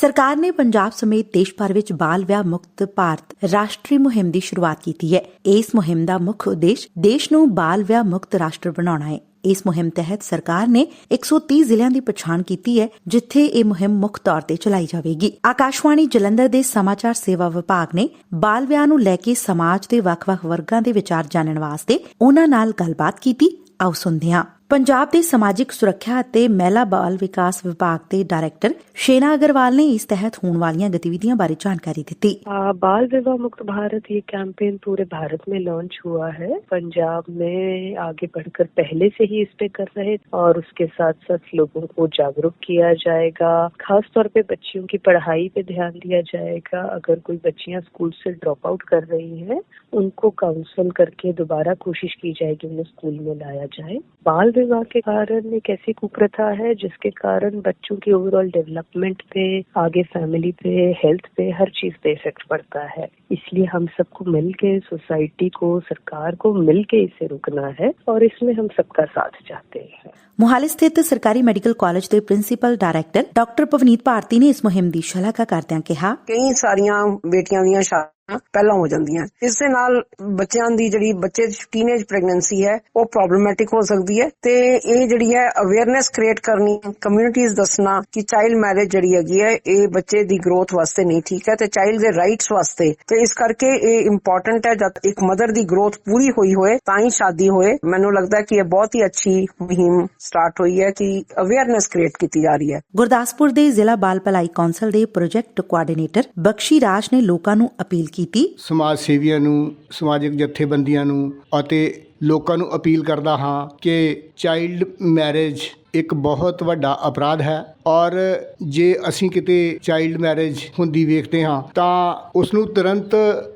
ਸਰਕਾਰ ਨੇ ਪੰਜਾਬ ਸਮੇਤ ਦੇਸ਼ ਭਰ ਵਿੱਚ ਬਾਲ ਵਿਆਹ ਮੁਕਤ ਭਾਰਤ ਰਾਸ਼ਟਰੀ ਮੁਹਿੰਮ ਦੀ ਸ਼ੁਰੂਆਤ ਕੀਤੀ ਹੈ। ਇਸ ਮੁਹਿੰਮ ਦਾ ਮੁੱਖ ਉਦੇਸ਼ ਦੇਸ਼ ਨੂੰ ਬਾਲ ਵਿਆਹ ਮੁਕਤ ਰਾਸ਼ਟਰ ਬਣਾਉਣਾ ਹੈ। ਇਸ ਮੁਹਿੰਮ ਤਹਿਤ ਸਰਕਾਰ ਨੇ 130 ਜ਼ਿਲ੍ਹਿਆਂ ਦੀ ਪਛਾਣ ਕੀਤੀ ਹੈ, ਜਿੱਥੇ ਇਹ ਮੁਹਿੰਮ ਮੁੱਖ ਤੌਰ ਤੇ ਚਲਾਈ ਜਾਵੇਗੀ। ਆਕਾਸ਼ਵਾਣੀ ਜਲੰਧਰ ਦੇ ਸਮਾਚਾਰ ਸੇਵਾ ਵਿਭਾਗ ਨੇ ਬਾਲ ਵਿਆਹ ਨੂੰ ਲੈ ਕੇ ਸਮਾਜ ਦੇ ਵੱਖ-ਵੱਖ ਵਰਗਾਂ ਦੇ ਵਿਚਾਰ ਜਾਣਨ ਵਾਸਤੇ ਉਹਨਾਂ ਨਾਲ ਗੱਲਬਾਤ ਕੀਤੀ। ਆਓ ਸੁਣਦੇ ਹਾਂ। ਪੰਜਾਬ ਦੇ ਸਮਾਜਿਕ ਸੁਰੱਖਿਆ ਅਤੇ ਮਹਿਲਾ ਬਾਲ ਵਿਕਾਸ ਵਿਭਾਗ ਦੇ ਡਾਇਰੈਕਟਰ ਸ਼ੇਨਾ ਅਗਰਵਾਲ ਨੇ ਇਸ ਤਹਿਤ ਹੋਣ ਵਾਲੀਆਂ ਗਤੀਵਿਧੀਆਂ ਬਾਰੇ ਜਾਣਕਾਰੀ ਦਿੱਤੀ आ, बाल विवाह मुक्त भारत ये कैंपेन पूरे भारत में लॉन्च हुआ है पंजाब में आगे बढ़कर पहले से ही इस पे कर रहे और उसके साथ साथ लोगों को जागरूक किया जाएगा खास तौर पे बच्चियों की पढ़ाई पे ध्यान दिया जाएगा अगर कोई बच्चियां स्कूल से ड्रॉप आउट कर रही हैं उनको काउंसल करके दोबारा कोशिश की जाएगी उन्हें स्कूल में लाया जाए बाल विवाह के कारण एक ऐसी कुप्रथा है जिसके कारण बच्चों की ओवरऑल डेवलपमेंट पे आगे फैमिली पे हेल्थ पे हर चीज पे इफेक्ट पड़ता है इसलिए हम सबको मिलके सोसाइटी को सरकार को मिलके इसे रुकना है और इसमें हम सबका साथ चाहते हैं ਮੁਹਾਲੀ ਸਥਿਤ ਸਰਕਾਰੀ ਮੈਡੀਕਲ ਕਾਲਜ ਦੇ principal director doctor Pavneet Bharti ਨੇ ਇਸ ਮੁਹਿੰਮ ਦੀ ਸ਼ਲਾਘਾ ਕਰਦਿਆਂ ਕਿਹਾ ਕਈ ਸਾਰੀਆਂ ਬੇਟੀਆਂ ਦੀਆਂ ਸ਼ਾਦੀਆਂ ਪਹਿਲਾਂ ਹੋ ਜਾਂਦੀਆਂ। ਇਸ ਦੇ ਨਾਲ ਬੱਚਿਆਂ ਦੀ ਜਿਹੜੀ ਬੱਚੇ ਦੀ ਟੀਨੇਜ ਪ੍ਰੈਗਨੈਂਸੀ ਹੈ, ਉਹ ਪ੍ਰੋਬਲਮੈਟਿਕ ਹੋ ਸਕਦੀ ਹੈ ਤੇ ਇਹ ਜਿਹੜੀ ਹੈ ਅਵੇਅਰਨੈਸ ਕ੍ਰੀਏਟ ਕਰਨੀ ਕਮਿਊਨਿਟੀਜ਼ ਦੱਸਣਾ ਕਿ ਚਾਈਲਡ ਮੈਰਿਜ ਜਿਹੜੀ ਹੈਗੀ ਹੈ, ਇਹ ਬੱਚੇ ਦੀ ਗਰੋਥ ਵਾਸਤੇ ਨਹੀਂ ਠੀਕ ਹੈ ਤੇ ਚਾਈਲਡ ਦੇ ਰਾਈਟਸ ਵਾਸਤੇ। ਤੇ ਇਸ ਕਰਕੇ ਇਹ ਇੰਪੋਰਟੈਂਟ ਹੈ ਜਦ ਇੱਕ ਮਦਰ ਦੀ ਗਰੋਥ ਪੂਰੀ ਹੋਈ ਹੋਏ, ਤਾਂ ਹੀ ਸ਼ਾਦੀ ਹੋਏ। ਮੈਨੂੰ ਲੱਗਦਾ ਕਿ ਇਹ ਬਹੁਤ ਹੀ ਅੱਛੀ ਮੁਹਿੰਮ ਸਟਾਰਟ ਹੋਈ ਹੈ ਕਿ ਅਵੇਅਰਨੈਸ ਕ੍ਰੀਏਟ ਕੀਤੀ ਜਾ ਰਹੀ ਹੈ। ਗੁਰਦਾਸਪੁਰ ਦੇ ਜ਼ਿਲ੍ਹਾ ਬਾਲ ਭਲਾਈ ਕੌਂਸਲ ਦੇ ਪ੍ਰੋਜੈਕਟ ਕੋਆਰਡੀਨੇਟਰ ਬਖਸ਼ੀ ਰਾਜ ਨੇ ਲੋਕਾਂ ਨੂੰ ਅਪੀਲ ਕੀਤੀ। ਸਮਾਜ ਸੇਵੀਆਂ ਨੂੰ, ਸਮਾਜਿਕ ਜਥੇਬੰਦੀਆਂ ਨੂੰ ਅਤੇ ਲੋਕਾਂ ਨੂੰ ਅਪੀਲ ਕਰਦਾ ਹਾਂ ਕਿ ਚਾਈਲਡ ਮੈਰਿਜ ਇੱਕ ਬਹੁਤ ਵੱਡਾ ਅਪਰਾਧ ਹੈ ਔਰ ਜੇ ਅਸੀਂ ਕਿਤੇ ਚਾਈਲਡ ਮੈਰਿਜ ਹੁੰਦੀ ਵੇਖਦੇ ਹਾਂ ਤਾਂ ਉਸ ਨੂੰ ਤੁਰੰਤ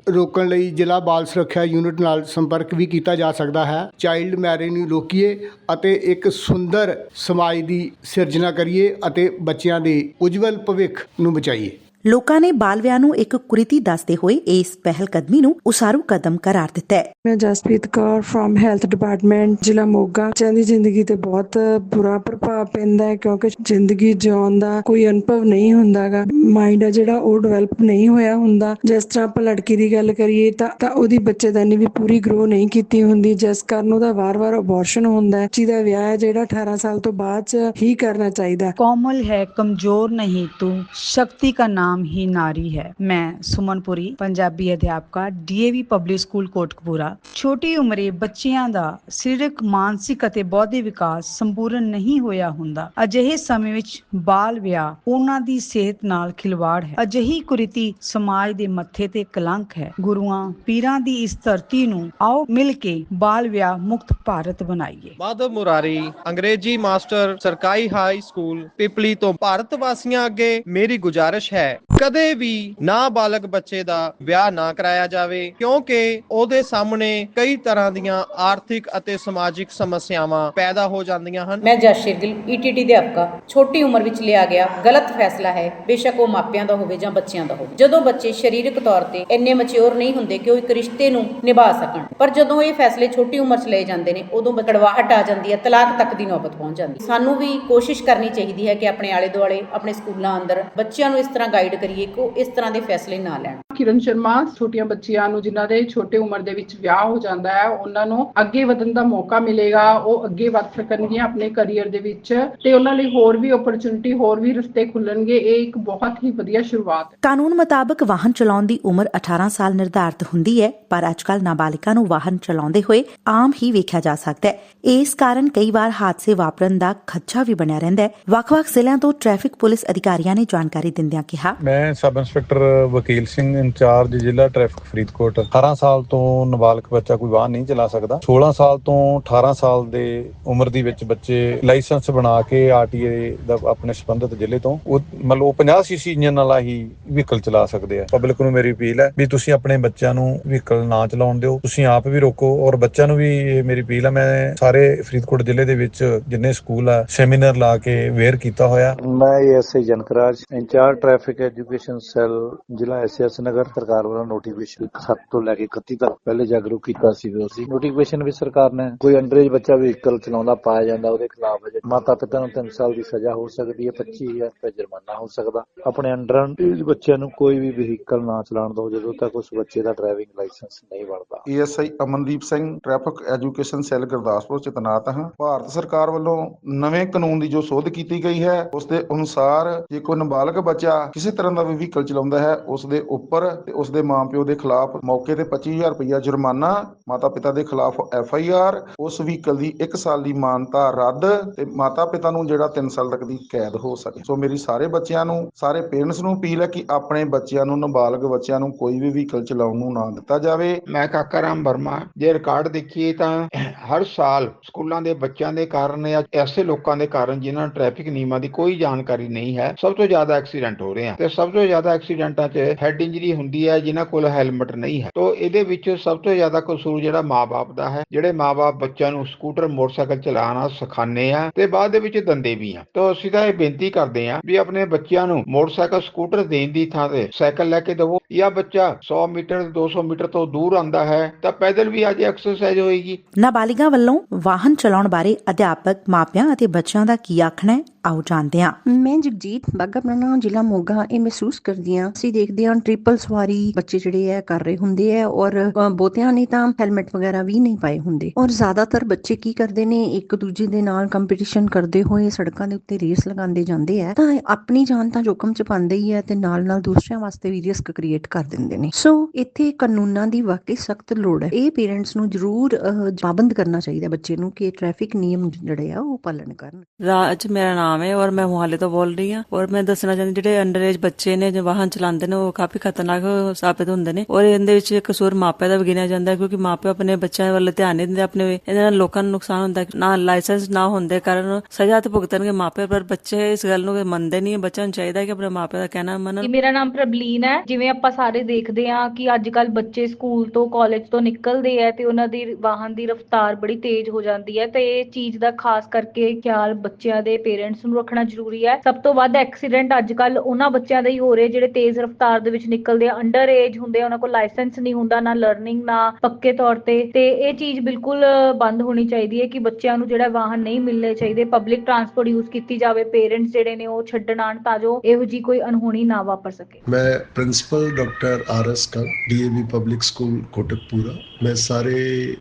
ਰੋਕਣ ਲਈ ਜ਼ਿਲ੍ਹਾ ਬਾਲ ਸੁਰੱਖਿਆ ਯੂਨਿਟ ਨਾਲ ਸੰਪਰਕ ਵੀ ਕੀਤਾ ਜਾ ਸਕਦਾ ਹੈ। ਚਾਈਲਡ ਮੈਰਿਜ ਨੂੰ ਰੋਕੀਏ ਅਤੇ ਇੱਕ ਸੁੰਦਰ ਸਮਾਜ ਦੀ ਸਿਰਜਣਾ ਕਰੀਏ ਅਤੇ ਬੱਚਿਆਂ ਦੇ ਉਜਵਲ ਭਵਿੱਖ ਨੂੰ ਬਚਾਈਏ। ਲੋਕਾਂ ਨੇ ਬਾਲ ਵਿਆਹ ਨੂੰ ਇੱਕ ਕੁਰੀਤੀ ਦੱਸਦੇ ਹੋਏ ਇਸ ਪਹਿਲ ਕਦਮੀ ਨੂੰ ਉਸਾਰੂ ਕਦਮ ਕਰਾਰ ਦਿੱਤਾ ਹੈ। ਮੈਂ Jaspreet Kaur from health department ਜ਼ਿਲ੍ਹਾ ਮੋਗਾ। ਬੱਚਿਆਂ ਜ਼ਿੰਦਗੀ ਤੇ ਬਹੁਤ ਬੁਰਾ ਪ੍ਰਭਾਵ ਪੈਂਦਾ ਹੈ ਕਿਉਂਕਿ ਜ਼ਿੰਦਗੀ ਜਿਉਣ ਦਾ ਕੋਈ ਅਨੁਭਵ ਨਹੀਂ ਹੁੰਦਾਗਾ। ਮਾਈਂਡ ਆ ਜਿਹੜਾ ਉਹ ਡਿਵੈਲਪ ਨਹੀਂ ਹੋਇਆ ਹੁੰਦਾ। ਜਿਸ ਤਰ੍ਹਾਂ ਆਪਾਂ ਲੜਕੀ ਦੀ ਗੱਲ ਕਰੀਏ ਤਾਂ ਤਾਂ ਉਹਦੀ ਬੱਚੇਦਾਨੀ ਵੀ ਪੂਰੀ ਗਰੋ ਨਹੀਂ ਕੀਤੀ ਹੁੰਦੀ। ਜਿਸ ਕਾਰਨ ਉਹਦਾ ਵਾਰ-ਵਾਰ ਅਬੋਰਸ਼ਨ ਹੁੰਦਾ ਹੈ। ਜਿਹਦਾ ਵਿਆਹ ਹੈ ਜਿਹੜਾ 18 ਸਾਲ ਤੋਂ ਬਾਅਦ ਹੀ ਕਰਨਾ ਚਾਹੀਦਾ। ਕੋਮਲ ਹੈ ਕਮਜ਼ੋਰ ਨਹੀਂ ਤੂੰ। ਸ਼ਕਤੀ ਦਾ ਨਾਮ ਹੀ ਨਾਰੀ ਹੈ। ਮੈਂ ਸੁਮਨਪੁਰੀ ਪੰਜਾਬੀ ਅਧਿਆਪਕਾ ਡੀਏਵੀ ਪਬਲਿਕ ਸਕੂਲ ਕੋਟਕਪੂਰਾ। ਛੋਟੀ ਉਮਰੇ ਬੱਚਿਆਂ ਦਾ ਸਰੀਰਕ, ਮਾਨਸਿਕ ਅਤੇ ਬੌਧਿਕ ਵਿਕਾਸ ਸੰਪੂਰਨ ਨਹੀਂ ਹੋਇਆ ਹੁੰਦਾ। ਅਜਿਹੇ ਸਮੇਂ ਵਿੱਚ ਬਾਲ ਵਿਆਹ ਉਹਨਾਂ ਦੀ ਸਿਹਤ ਨਾਲ ਖਿਲਵਾੜ ਹੈ। ਅਜਿਹੀ ਕੁਰੀਤੀ ਸਮਾਜ ਦੇ ਮੱਥੇ ਤੇ ਕਲੰਕ ਹੈ। ਗੁਰੂਆਂ, ਪੀਰਾਂ ਦੀ ਇਸ ਧਰਤੀ ਨੂੰ ਆਓ ਮਿਲ ਕੇ ਬਾਲ ਵਿਆਹ ਮੁਕਤ ਭਾਰਤ ਬਣਾਈਏ। ਮਾਧਵ ਮੁਰਾਰੀ, ਅੰਗਰੇਜ਼ੀ ਮਾਸਟਰ, ਸਰਕਾਰੀ ਹਾਈ ਸਕੂਲ ਪਿਪਲੀ ਤੋਂ ਭਾਰਤ ਵਾਸੀਆਂ ਅੱਗੇ ਮੇਰੀ ਗੁਜ਼ਾਰਿਸ਼ ਹੈ ਕਦੇ ਵੀ ਨਾਬਾਲਗ ਬੱਚੇ ਦਾ ਵਿਆਹ ਨਾ ਕਰਾਇਆ ਜਾਵੇ, ਕਿਉਂਕਿ ਉਹਦੇ ਸਾਹਮਣੇ ਕਈ ਤਰ੍ਹਾਂ ਦੀਆਂ ਆਰਥਿਕ ਅਤੇ ਸਮਾਜਿਕ ਸਮੱਸਿਆਵਾਂ ਪੈਦਾ ਹੋ ਜਾਂਦੀਆਂ ਹਨ। ਮੈਂ ਜਸ਼ਿਰ ਗਿੱਲ ਈਟੀਟੀ ਦੇ ਅਪਕਾ ਛੋਟੀ ਉਮਰ ਵਿੱਚ ਲਿਆ ਗਿਆ ਗਲਤ ਫੈਸਲਾ ਹੈ। ਬੇਸ਼ੱਕ ਉਹ ਮਾਪਿਆਂ ਦਾ ਹੋਵੇ ਜਾਂ ਬੱਚਿਆਂ ਦਾ ਹੋਵੇ। ਜਦੋਂ ਬੱਚੇ ਸਰੀਰਕ ਤੌਰ ਤੇ ਇੰਨੇ ਮੈਚੁਰ ਨਹੀਂ ਹੁੰਦੇ ਕਿ ਉਹ ਇੱਕ ਰਿਸ਼ਤੇ ਨੂੰ ਨਿਭਾ ਸਕਣ, ਪਰ ਜਦੋਂ ਇਹ ਫੈਸਲੇ ਛੋਟੀ ਉਮਰ 'ਚ ਲਏ ਜਾਂਦੇ ਨੇ, ਉਦੋਂ ਕੜਵਾਹਟ ਆ ਜਾਂਦੀ ਹੈ, ਤਲਾਕ ਤੱਕ ਦੀ ਨੌਬਤ ਪਹੁੰਚ ਜਾਂਦੀ ਸਾਨੂੰ ਵੀ ਕੋਸ਼ਿਸ਼ ਕਰਨੀ ਚਾਹੀਦੀ ਹੈ ਕਿ ਆਪਣੇ ਆਲੇ ਦੁਆਲੇ ਆਪਣੇ ਸਕੂਲਾਂ ਅੰਦਰ ਬੱਚਿਆਂ ਨੂੰ ਇਸ ਤਰ੍ਹਾਂ ਗਾਈਡ ਕਰੀਏ। ਕਿ ਉਹ ਇਸ ਤਰ੍ਹਾਂ ਦੇ ਫੈਸਲੇ ਨਾ ਲੈਣ। ਕਿਰਨ ਸ਼ਰਮਾ ਛੋਟੀਆਂ ਬੱਚੀਆਂ ਨੂੰ ਜਿਨ੍ਹਾਂ ਦੇ ਛੋਟੇ ਉਮਰ ਦੇ ਵਿੱਚ ਵਿਆਹ ਹੋ ਜਾਂਦਾ ਹੈ ਉਹਨਾਂ ਨੂੰ ਅੱਗੇ ਵਧਣ ਦਾ ਮੌਕਾ ਮਿਲੇਗਾ ਉਹ ਅੱਗੇ ਵਧ ਸਕਣਗੀਆਂ ਆਪਣੇ ਕੈਰੀਅਰ ਦੇ ਵਿੱਚ ਤੇ ਉਹਨਾਂ ਲਈ ਹੋਰ ਵੀ ਓਪਰਚੁਨਿਟੀ ਹੋਰ ਵੀ ਰਸਤੇ ਖੁੱਲਣਗੇ ਇਹ ਇੱਕ ਬਹੁਤ ਹੀ ਵਧੀਆ ਸ਼ੁਰੂਆਤ ਹੈ। ਕਾਨੂੰਨ ਮੁਤਾਬਕ ਵਾਹਨ ਚਲਾਉਣ ਦੀ ਉਮਰ 18 ਸਾਲ ਨਿਰਧਾਰਤ ਹੁੰਦੀ ਹੈ ਪਰ ਅੱਜਕੱਲ ਨਾਬਾਲਿਗਾਂ ਨੂੰ ਵਾਹਨ ਚਲਾਉਂਦੇ ਹੋਏ ਆਮ ਹੀ ਵੇਖਿਆ ਜਾ ਸਕਦਾ ਹੈ। ਇਸ ਕਾਰਨ ਕਈ ਵਾਰ ਹਾਦਸੇ ਵਾਪਰਨ ਦਾ ਖਦਸ਼ਾ ਵੀ ਬਣਿਆ ਰਹਿੰਦਾ ਹੈ। ਵੱਖ-ਵੱਖ ਜ਼ਿਲ੍ਹਿਆਂ ਤੋਂ ਟ੍ਰੈਫਿਕ ਪੁਲਿਸ ਅਧਿਕਾਰੀਆਂ ਨੇ ਜਾਣਕਾਰੀ ਦਿੰਦਿਆਂ ਕਿਹਾ ਮੈਂ ਮੈਂ sub inspector Vakil Singh incharge ਜ਼ਿਲ੍ਹਾ ਟ੍ਰੈਫਿਕ ਫਰੀਦਕੋਟ। 18 ਸਾਲ ਤੋਂ ਨਾਬਾਲਗ ਬੱਚਾ ਕੋਈ ਵਾਹਨ ਨਹੀਂ ਚਲਾ ਸਕਦਾ। 16 ਸਾਲ ਤੋਂ 18 ਸਾਲ ਦੇ ਉਮਰ ਦੀ ਵਿੱਚ ਬੱਚੇ ਲਾਇਸੈਂਸ ਬਣਾ ਕੇ ਆਰਟੀਏ ਦਾ ਆਪਣੇ ਸੰਬੰਧਿਤ ਜ਼ਿਲ੍ਹੇ ਤੋਂ ਉਹ ਮਤਲਬ ਉਹ 50 ਸੀਸੀ ਇੰਜਨ ਵਾਲਾ ਹੀ ਵਹੀਕਲ ਚਲਾ ਸਕਦੇ ਆ। ਪਬਲਿਕ ਨੂੰ ਮੇਰੀ ਅਪੀਲ ਹੈ ਵੀ ਤੁਸੀਂ ਆਪਣੇ ਬੱਚਿਆਂ ਨੂੰ ਵਹੀਕਲ ਨਾ ਚਲਾਉਣ ਦਿਓ। ਤੁਸੀਂ ਆਪ ਵੀ ਰੋਕੋ ਔਰ ਬੱਚਿਆਂ ਨੂੰ ਵੀ ਮੇਰੀ ਅਪੀਲ ਹੈ, ਮੈਂ ਸਾਰੇ ਫਰੀਦਕੋਟ ਜ਼ਿਲ੍ਹੇ ਦੇ ਵਿੱਚ ਜਿੰਨੇ ਸਕੂਲ ਆ, ਸੈਮੀਨਾਰ ਲਾ ਕੇ ਵੇਅਰ ਕੀਤਾ ਹੋਇਆ। ਮੈਂ SI Janakraj incharge traffic education cell ਜ਼ਿਲ੍ਹਾ ਐਸਐਸ ਨਗਰ ਸਰਕਾਰ ਵੱਲੋਂ ਨੋਟੀਫਿਕੇਸ਼ਨ 7 ਤੋਂ ਲੈ ਕੇ 31 ਤੱਕ ਪਹਿਲੇ ਜਾਗਰੂਕ ਕੀਤਾ ਸੀ ਅਸੀਂ ਨੋਟੀਫਿਕੇਸ਼ਨ ਵੀ ਸਰਕਾਰ ਨੇ ਕੋਈ ਅੰਡਰੇਜ ਬੱਚਾ ਵਹੀਕਲ ਚਲਾਉਂਦਾ, ਪਾਇਆ ਜਾਂਦਾ, ਉਹਦੇ ਖਿਲਾਫ ਮਾਤਾ ਪਿਤਾ ਨੂੰ 3 ਸਾਲ ਦੀ ਸਜ਼ਾ ਹੋ ਸਕਦੀ ਹੈ 25000 ਰੁਪਏ ਜੁਰਮਾਨਾ ਹੋ ਸਕਦਾ। ਆਪਣੇ ਅੰਡਰ ਬੱਚਿਆਂ ਨੂੰ ਕੋਈ ਵੀ ਵਹੀਕਲ ਨਾ ਚਲਾਉਣ ਦਿਓ, ਜਦੋਂ ਤੱਕ ਉਸ ਬੱਚੇ ਦਾ ਡਰਾਈਵਿੰਗ ਲਾਇਸੈਂਸ ਨਹੀਂ ਬਣਦਾ। ASI Amandeep Singh traffic education cell Gurdaspur ਚ ਤੈਨਾਤ ਹਾਂ। ਭਾਰਤ ਸਰਕਾਰ ਵੱਲੋਂ ਨਵੇਂ ਕਾਨੂੰਨ ਦੀ ਜੋ ਸੋਧ ਕੀਤੀ ਗਈ ਹੈ ਉਸ ਦੇ ਅਨੁਸਾਰ ਜੇ ਕੋਈ ਨਾਬਾਲਗ ਬੱਚਾ ਕਿਸੇ ਤਰ੍ਹਾਂ ਦਾ ਵੀ ਵਹੀਕਲ ਚਲਾਉਂਦਾ ਹੈ ਉਸ ਦੇ ਉੱਪਰ ਤੇ ਉਸ ਦੇ ਮਾਪਿਓ ਦੇ ਖਿਲਾਫ ਮੌਕੇ ਤੇ 25000 ਰੁਪਇਆ ਜੁਰਮਾਨਾ ਮਾਤਾ ਪਿਤਾ ਦੇ ਖਿਲਾਫ ਐਫ ਆਈ ਆਰ, ਉਸ ਵਹੀਕਲ ਦੀ 1 ਸਾਲ ਦੀ ਮਾਨਤਾ ਰੱਦ ਤੇ ਮਾਤਾ ਪਿਤਾ ਨੂੰ ਜਿਹੜਾ 3 ਸਾਲ ਤੱਕ ਦੀ ਕੈਦ ਹੋ ਸਕੇ। ਸੋ ਮੇਰੀ ਸਾਰੇ ਬੱਚਿਆਂ ਨੂੰ, ਸਾਰੇ ਪੇਰੈਂਟਸ ਨੂੰ ਅਪੀਲ ਹੈ ਕਿ ਆਪਣੇ ਬੱਚਿਆਂ ਨੂੰ, ਨਾਬਾਲਗ ਬੱਚਿਆਂ ਨੂੰ ਕੋਈ ਵੀ ਵਹੀਕਲ ਚਲਾਉਣ ਨੂੰ ਨਾ ਦਿੱਤਾ ਜਾਵੇ। ਮੈਂ ਕਾਕਾ ਰਾਮ ਵਰਮਾ, ਜੇ ਰਿਕਾਰਡ ਦੇਖੀਏ ਤਾਂ ਹਰ ਸਾਲ ਸਕੂਲਾਂ ਦੇ ਬੱਚਿਆਂ ਦੇ ਕਾਰਨ ਜਾਂ ਐਸੇ ਲੋਕਾਂ ਦੇ ਕਾਰਨ ਜਿਨ੍ਹਾਂ ਨੂੰ ਟ੍ਰੈਫਿਕ ਨਿਯਮਾਂ ਦੀ ਕੋਈ ਜਾਣਕਾਰੀ ਨਹੀਂ ਹੈ, ਸਭ ਤੋਂ ਜ਼ਿਆਦਾ ਐਕਸੀਡੈਂਟ ਹੋ ਰਹੇ ਆ। ਤੇ ਸਭ ਤੋਂ ਜ਼ਿਆਦਾ ਐਕਸੀਡੈਂਟਾਂ 'ਚ ਹੈਡ ਇੰਜਰੀ ਹੁੰਦੀ ਹੈ, ਜਿਨ੍ਹਾਂ ਕੋਲ ਹੈਲਮਟ ਨਹੀਂ ਹੈ। ਤੋਂ ਇਹਦੇ ਵਿੱਚ ਸਭ ਤੋਂ ਜ਼ਿਆਦਾ ਕਸੂਰ ਜਿਹੜਾ ਮਾਪੇ ਦਾ ਹੈ। ਜਿਹੜੇ ਮਾਪੇ ਬੱਚਿਆਂ ਨੂੰ ਸਕੂਟਰ ਮੋਟਰਸਾਈਕਲ ਚਲਾਉਣਾ ਸਿਖਾਉਂਦੇ ਆ ਤੇ ਬਾਅਦ ਦੇ ਵਿੱਚ ਦੰਦੇ ਵੀ ਆ। ਤੋਂ ਅਸੀਂ ਤਾਂ ਇਹ ਬੇਨਤੀ ਕਰਦੇ ਆ ਵੀ ਆਪਣੇ ਬੱਚਿਆਂ ਨੂੰ ਮੋਟਰਸਾਈਕਲ ਸਕੂਟਰ ਦੇਣ ਦੀ ਥਾਂ ਤੇ ਸਾਈਕਲ ਲੈ ਕੇ ਦਵੋ। ਜਾਂ ਬੱਚਾ 100 ਮੀਟਰ 200 ਮੀਟਰ ਤੋਂ ਦੂਰ ਆਂਦਾ ਹੈ, ਤਾਂ ਪੈਦਲ ਵੀ ਅੱਜ ਐਕਸਰਸਾਈਜ਼ ਹੋਏਗੀ। ਨਾਬਾਲਿਗਾਂ ਵੱਲੋਂ ਵਾਹਨ ਚਲਾਉਣ ਬਾਰੇ ਅਧਿਆਪਕ, ਮਾਪਿਆਂ ਅਤੇ ਬੱਚਿਆਂ ਦਾ ਕੀ ਆਖਣਾ ਹੈ? ਆਓ ਜਾਣਦੇ ਹਾਂ। ਮੈਂ ਜਗਜੀਤ ਬਾਗਾ ਪੁਰਾਣਾ ਜ਼ਿਲ੍ਹਾ ਮੋਗਾ ਇਹ ਮਹਿਸੂਸ ਕਰਦੀ ਹਾਂ। ਅਸੀਂ ਦੇਖਦੇ ਹਾਂ ਟ੍ਰਿਪਲ ਸਵਾਰੀ ਬੱਚੇ ਜਿਹੜੇ ਆ ਕਰ ਰਹੇ ਹੁੰਦੇ ਆ ਔਰ ਬਹੁਤਿਆਂ ਨੇ ਤਾਂ ਹੈਲਮਟ ਵਗੈਰਾ ਵੀ ਨਹੀਂ ਪਾਏ ਹੁੰਦੇ। ਔਰ ਜ਼ਿਆਦਾਤਰ ਬੱਚੇ ਕੀ ਕਰਦੇ ਨੇ ਇੱਕ ਦੂਜੇ ਦੇ ਨਾਲ ਕੰਪੀਟੀਸ਼ਨ ਕਰਦੇ ਹੋਏ ਸੜਕਾਂ ਦੇ ਉੱਤੇ ਰੇਸ ਲਗਾਉਂਦੇ ਜਾਂਦੇ ਆ ਤਾਂ ਆਪਣੀ ਜਾਨ ਤਾਂ ਜੋਖਮ ਚ ਪਾਉਂਦੇ ਹੀ ਆ ਤੇ ਨਾਲ ਨਾਲ ਦੂਸਰਿਆਂ ਵਾਸਤੇ ਵੀ ਰਿਸਕ ਕ੍ਰੀਏਟ ਕਰ ਦਿੰਦੇ ਨੇ। ਸੋ ਇੱਥੇ ਕਾਨੂੰਨਾਂ ਦੀ ਵਾਕਈ ਸਖਤ ਲੋੜ ਹੈ। ਇਹ ਪੇਰੈਂਟਸ ਨੂੰ ਜ਼ਰੂਰ ਪਾਬੰਦ ਕਰਨਾ ਚਾਹੀਦਾ ਬੱਚੇ ਨੂੰ ਕਿ ਟ੍ਰੈਫਿਕ ਨਿਯਮ ਜਿਹੜੇ ਆ ਉਹ ਪਾਲਣ ਕਰਨ। ਰਾਜ ਮੇਰਾ ਨਾਮ ਹੈ ਔਰ ਮੈਂ ਮੋਹਾਲੀ ਤੋਂ ਬੋਲ ਰਹੀ ਹਾਂ। ਔਰ ਮੈਂ ਦੱਸਣਾ ਚਾਹੁੰਦੀ ਜਿਹੜੇ ਅੰਡਰ ਏਜ ਬੱਚੇ ਨੇ, ਜੋ ਵਾਹਨ ਚਲਾਉਂਦੇ ਨੇ, ਉਹ ਕਾਫੀ ਖਤਰਨਾਕ ਸਾਬਿਤ ਹੁੰਦੇ ਨੇ। ਔਰ ਇਹਦੇ ਵਿੱਚ ਕਸੂਰ ਮਾਪਿਆਂ ਦਾ ਵੀ ਗਿਣਿਆ ਜਾਂਦਾ ਕਿਉਂਕਿ ਮਾਪੇ ਆਪਣੇ ਬੱਚਿਆਂ ਵੱਲ ਧਿਆਨ ਨਹੀਂ ਦਿੰਦੇ, ਆਪਣੇ ਇਹਦੇ ਨਾਲ ਲੋਕਾਂ ਨੂੰ ਨੁਕਸਾਨ ਹੁੰਦਾ ਨਾ ਲਾਇਸੈਂਸ ਨਾ ਹੁੰਦੇ ਕਾਰਨ ਸਜ਼ਾ ਤੇ ਭੁਗਤਣਗੇ ਮਾਪੇ, ਪਰ ਬੱਚੇ ਇਸ ਗੱਲ ਨੂੰ ਮੰਨਦੇ ਨਹੀਂ ਬੱਚਿਆਂ ਨੂੰ ਚਾਹੀਦਾ ਕਿ ਆਪਣੇ ਮਾਪਿਆਂ ਦਾ ਕਹਿਣਾ ਮੰਨਣ। ਮੇਰਾ ਨਾਮ ਪ੍ਰਬਲੀਨ ਹੈ। ਜਿਵੇਂ ਆਪਾਂ ਸਾਰੇ ਦੇਖਦੇ ਹਾਂ ਕਿ ਅੱਜ ਕੱਲ ਬੱਚੇ ਸਕੂਲ ਤੋਂ ਕਾਲਜ ਤੋਂ ਨਿਕਲਦੇ ਆ ਤੇ ਉਹਨਾਂ ਦੀ ਵਾਹਨ ਦੀ ਰਫ਼ਤਾਰ ਬੜੀ ਤੇਜ਼ ਹੋ ਜਾਂਦੀ ਹੈ ਤੇ ਇਹ ਚੀਜ਼ ਦਾ ਖਾਸ ਕਰਕੇ ਖਿਆਲ ਬੱਚਿਆਂ ਦੇ ਪੇਰੈਂਟਸ ਨੂੰ ਰੱਖਣਾ ਜ਼ਰੂਰੀ ਹੈ। ਸਭ ਤੋਂ ਵੱਧ ਐਕਸੀਡੈਂਟ ਅੱਜ ਕੱਲ ਉਹਨਾਂ ਬੱਚਿਆਂ ਦੇ ਹੀ ਹੋ ਰਹੇ ਜਿਹੜੇ ਤੇਜ਼ ਰਫ਼ਤਾਰ ਦੇ ਵਿੱਚ ਨਿਕਲਦੇ ਆ। ਅੰਡਰ ਏਜ ਹੁੰਦੇ ਉਹਨਾਂ ਕੋਲ ਲਾਇਸੈਂਸ ਨਹੀਂ ਹੁੰਦਾ, ਨਾ ਲਰਨਿੰਗ ਨਾ ਪੱਕੇ ਤੌਰ ਤੇ। ਤੇ ਇਹ ਚੀਜ਼ ਬਿਲਕੁਲ ਬੰਦ ਹੋਣੀ ਚਾਹੀਦੀ ਹੈ ਕਿ ਬੱਚਿਆਂ ਨੂੰ ਜਿਹੜਾ ਵਾਹਨ ਨਹੀਂ ਮਿਲਣੇ ਚਾਹੀਦੇ। ਪਬਲਿਕ ਟਰਾਂਸਪੋਰਟ ਯੂਜ਼ ਕੀਤੀ ਜਾਵੇ। ਪੇਰੈਂਟਸ ਜਿਹੜੇ ਨੇ ਉਹ ਛੱਡਣ ਆਉਣ ਤਾਂ ਜੋ ਇਹੋ ਜੀ ਕੋਈ ਅਨਹੋਣੀ ਨਾ ਵਾਪਰ ਸਕੇ। ਮੈਂ principal doctor R S Kang DAV public school Kotkapura. ਮੈਂ ਸਾਰੇ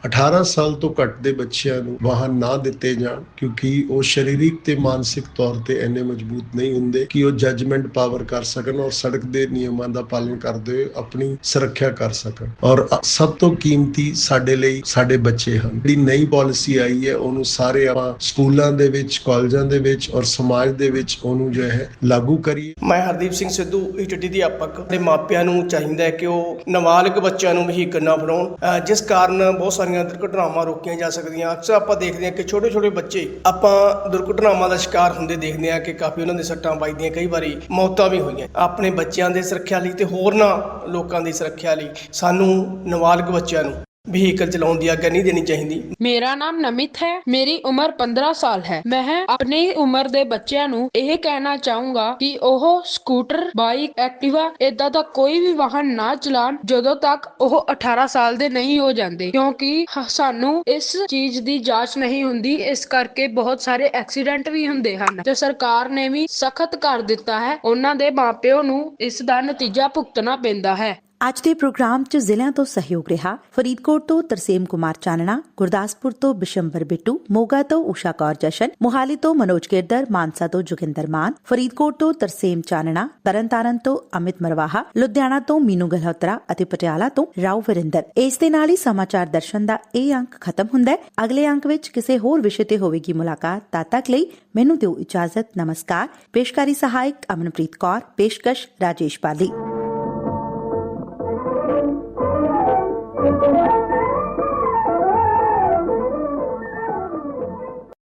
18 ਸਾਲ ਤੋਂ ਘੱਟ ਦੇ ਬੱਚਿਆਂ ਨੂੰ ਵਾਹਨ ਨਾ ਦਿੱਤੇ ਜਾਣ, ਕਿਉਂਕਿ ਉਹ ਸਰੀਰਕ ਤੇ ਮਾਨਸਿਕ ਤੌਰ ਤੇ ਇੰਨੇ ਮਜ਼ਬੂਤ ਨਹੀਂ ਹੁੰਦੇ ਕਿ ਉਹ ਜੱਜਮੈਂਟ ਪਾਵਰ ਕਰ ਸਕਣ ਔਰ ਸੜਕ ਦੇ ਨਿਯਮਾਂ ਦਾ ਪਾਲਣ ਕਰਦੇ ਹੋਏ ਆਪਣੀ ਸੁਰੱਖਿਆ ਕਰ ਸਕਣ। ਔਰ ਸਭ ਤੋਂ ਕੀਮਤੀ ਸਾਡੇ ਲਈ ਸਾਡੇ ਬੱਚੇ ਹਨ। ਜਿਹੜੀ ਨਈ ਪਾਲਿਸੀ ਆਈ ਹੈ, ਉਹਨੂੰ ਸਾਰੇ ਆਪਾਂ ਸਕੂਲਾਂ ਦੇ ਵਿੱਚ, ਕਾਲਜਾਂ ਦੇ ਵਿੱਚ ਔਰ ਸਮਾਜ ਦੇ ਵਿੱਚ ਉਹਨੂੰ ਜੋ ਹੈ ਲਾਗੂ ਕਰੀਏ। ਮੈਂ ਹਰਦੀਪ ਸਿੰਘ ਸਿੱਧੂ ਈਟੀਟੀ ਅਧਿਆਪਕ। ਦੇ ਮਾਪਿਆਂ ਨੂੰ ਚਾਹੀਦਾ ਹੈ ਕਿ ਉਹ ਨਾਬਾਲਗ ਬੱਚਿਆਂ ਨੂੰ ਵਹੀਕਲ ਨਾ ਫੜਾਉਣ। ਜਿਸ ਕਾਰਨ ਬਹੁਤ ਸਾਰੀਆਂ ਦੁਰਘਟਨਾਵਾਂ ਰੋਕੀਆਂ ਜਾ ਸਕਦੀਆਂ। ਅਕਸਰ ਆਪਾਂ ਦੇਖਦੇ ਹਾਂ ਕਿ ਛੋਟੇ ਛੋਟੇ ਬੱਚੇ ਆਪਾਂ ਦੁਰਘਟਨਾਵਾਂ ਦਾ ਸ਼ਿਕਾਰ ਹੁੰਦੇ ਦੇਖਦੇ ਹਾਂ ਕਿ ਕਾਫੀ ਉਹਨਾਂ ਦੇ ਸੱਟਾਂ ਵੱਜਦੀਆਂ, ਕਈ ਵਾਰੀ ਮੌਤਾਂ ਵੀ ਹੋਈਆਂ। ਆਪਣੇ ਬੱਚਿਆਂ ਦੇ ਸੁਰੱਖਿਆ ਲਈ ਤੇ ਹੋਰਨਾਂ ਲੋਕਾਂ ਦੀ ਸੁਰੱਖਿਆ ਲਈ, ਸਾਨੂੰ ਨਾਬਾਲਗ ਬੱਚਿਆਂ ਨੂੰ। ਵਹੀਕਲ ਚਲਾਉਣ ਦੀ ਆਗਿਆ ਨਹੀਂ ਦੇਣੀ ਚਾਹੀਦੀ। ਮੇਰਾ ਨਾਮ ਨਮਿਤ ਹੈ, ਮੇਰੀ ਉਮਰ 15 ਸਾਲ ਹੈ। ਮੈਂ ਆਪਣੀ ਉਮਰ ਦੇ ਬੱਚਿਆਂ ਨੂੰ ਇਹ ਕਹਿਣਾ ਚਾਹੂੰਗਾ ਕਿ ਉਹ ਸਕੂਟਰ, ਬਾਈਕ, ਐਕਟਿਵਾ ਇਦਾਂ ਦਾ ਕੋਈ ਵੀ ਵਾਹਨ ਨਾ ਚਲਾਉਣ ਜਦੋਂ ਤੱਕ ਉਹ 18 ਸਾਲ ਦੇ ਨਹੀਂ ਹੋ ਜਾਂਦੇ। ਕਿਉਂਕਿ ਸਾਨੂੰ ਇਸ ਚੀਜ਼ ਦੀ ਜਾਂਚ ਨਹੀਂ ਹੁੰਦੀ, ਇਸ ਕਰਕੇ ਬਹੁਤ ਸਾਰੇ ਐਕਸੀਡੈਂਟ ਵੀ ਹੁੰਦੇ ਹਨ। ਤੇ ਸਰਕਾਰ ਨੇ ਵੀ ਸਖਤ ਕਰ ਦਿੱਤਾ ਹੈ। ਉਹਨਾਂ ਦੇ ਮਾਪਿਓ ਨੂੰ ਇਸ ਦਾ ਨਤੀਜਾ ਭੁਗਤਣਾ ਪੈਂਦਾ ਹੈ। ਅੱਜ ਦੇ ਪ੍ਰੋਗਰਾਮ 'ਚ ਜ਼ਿਲ੍ਹਿਆਂ ਤੋਂ ਸਹਿਯੋਗ ਰਿਹਾ ਫਰੀਦਕੋਟ ਤੋਂ ਤਰਸੇਮ ਕੁਮਾਰ ਚਾਨਣਾ, ਗੁਰਦਾਸਪੁਰ ਤੋਂ ਬਿਸ਼ੰਬਰ ਬਿੱਟੂ, ਮੋਗਾ ਤੋਂ ਊਸ਼ਾ ਕੌਰ ਜਸ਼ਨ, ਮੋਹਾਲੀ ਤੋਂ ਮਨੋਜ ਗਿਰਦਰ ਮਾਨਸਾ ਤੋਂ ਜੋਗਿੰਦਰ ਮਾਨ, ਫਰੀਦਕੋਟ ਤੋਂ ਤਰਸੇਮ ਚਾਨਣਾ, ਤਰਨਤਾਰਨ ਤੋਂ ਅਮਿਤ ਮਰਵਾਹਾ, ਲੁਧਿਆਣਾ ਤੋਂ ਮੀਨੂ ਗਲਹੋਤਰਾ ਅਤੇ ਪਟਿਆਲਾ ਤੋਂ ਰਾਉ ਵਰਿੰਦਰ। ਇਸ ਦੇ ਨਾਲ ਹੀ ਸਮਾਚਾਰ ਦਰਸ਼ਨ ਦਾ ਇਹ ਅੰਕ ਖਤਮ ਹੁੰਦਾ ਹੈ। ਅਗਲੇ ਅੰਕ ਵਿੱਚ ਕਿਸੇ ਹੋਰ ਵਿਸ਼ੇ ਤੇ ਹੋਵੇਗੀ ਮੁਲਾਕਾਤ ਤਦ ਤੱਕ ਲਈ ਮੈਨੂੰ ਦਿਓ ਇਜਾਜ਼ਤ। ਨਮਸਕਾਰ। ਪੇਸ਼ਕਾਰੀ ਸਹਾਇਕ ਅਮਨਪ੍ਰੀਤ ਕੌਰ। ਪੇਸ਼ਕਸ਼ ਰਾਜੇਸ਼ ਪਾਲੀ।